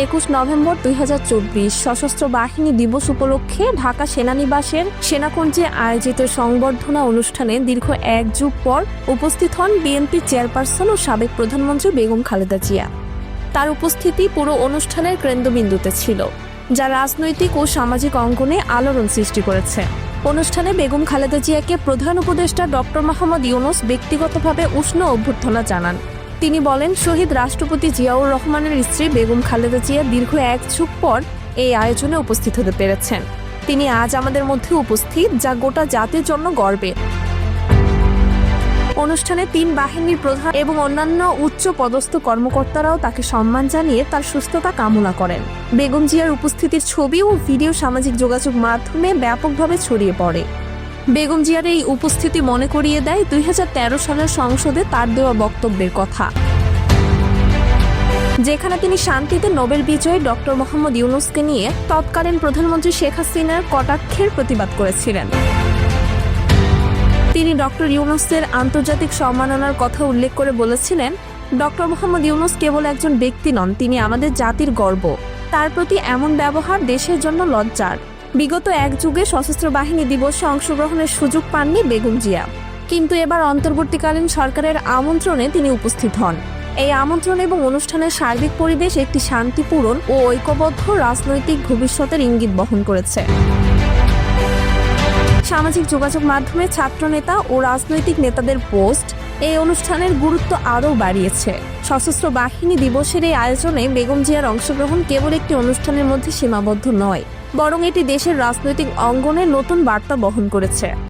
একুশ নভেম্বর দুই হাজার চব্বিশ সশস্ত্র বাহিনী দিবস উপলক্ষে ঢাকা সেনানিবাসের সেনাকুঞ্জে আয়োজিত সংবর্ধনা অনুষ্ঠানে দীর্ঘ এক যুগ পর উপস্থিত হন বিএনপি চেয়ারপারসন ও সাবেক প্রধানমন্ত্রী বেগম খালেদা জিয়া। তার উপস্থিতি পুরো অনুষ্ঠানের কেন্দ্রবিন্দুতে ছিল, যা রাজনৈতিক ও সামাজিক অঙ্গনে আলোড়ন সৃষ্টি করেছে। অনুষ্ঠানে বেগম খালেদা জিয়াকে প্রধান উপদেষ্টা ডক্টর মোহাম্মদ ইউনুস ব্যক্তিগতভাবে উষ্ণ অভ্যর্থনা জানান। তিনি বলেন, শহীদ রাষ্ট্রপতি জিয়াউর রহমানের স্ত্রী বেগম খালেদা জিয়া দীর্ঘ এক যুগ পর এই আয়োজনে উপস্থিত হতে পেরেছেন। তিনি আজ আমাদের মধ্যে উপস্থিত, যা গোটা জাতির জন্য গর্বের অনুষ্ঠানে তিন বাহিনীর প্রধান এবং অন্যান্য উচ্চ পদস্থ কর্মকর্তারাও তাকে সম্মান জানিয়ে তার সুস্থতা কামনা করেন। বেগম জিয়ার উপস্থিতির ছবি ও ভিডিও সামাজিক যোগাযোগ মাধ্যমে ব্যাপকভাবে ছড়িয়ে পড়ে। বেগম জিয়ার এই উপস্থিতি মনে করিয়ে দেয় দুই হাজার তেরো সালের সংসদে তার দেওয়া বক্তব্যের কথা। যেখানে তিনি শান্তিতে নোবেল বিজয়ী ডক্টর মোহাম্মদ ইউনুসকে নিয়ে তৎকালীন প্রধানমন্ত্রী শেখ হাসিনার কটাক্ষের প্রতিবাদ করেছিলেন। তিনি ডক্টর ইউনুসের আন্তর্জাতিক সম্মাননার কথা উল্লেখ করে বলেছিলেন, ডক্টর মোহাম্মদ ইউনুস কেবল একজন ব্যক্তি নন, তিনি আমাদের জাতির গর্ব। তার প্রতি এমন ব্যবহার দেশের জন্য লজ্জার। বিগত এক যুগে সশস্ত্র বাহিনী দিবসে অংশগ্রহণের সুযোগ পাননি বেগম জিয়া। কিন্তু এবার অন্তর্বর্তীকালীন সরকারের আমন্ত্রণে তিনি উপস্থিত হন। এই আমন্ত্রণ এবং অনুষ্ঠানের সার্বিক পরিবেশ একটি শান্তিপূরণ ও ঐক্যবদ্ধ রাজনৈতিক ভবিষ্যতের ইঙ্গিত বহন করেছে। সামাজিক যোগাযোগ মাধ্যমে ছাত্রনেতা ও রাজনৈতিক নেতাদের পোস্ট এই অনুষ্ঠানের গুরুত্ব আরও বাড়িয়েছে। সশস্ত্র বাহিনী দিবসের এই আয়োজনে বেগম জিয়ার অংশগ্রহণ কেবল একটি অনুষ্ঠানের মধ্যে সীমাবদ্ধ নয়, বরং এটি দেশের রাজনৈতিক অঙ্গনে নতুন বার্তা বহন করেছে।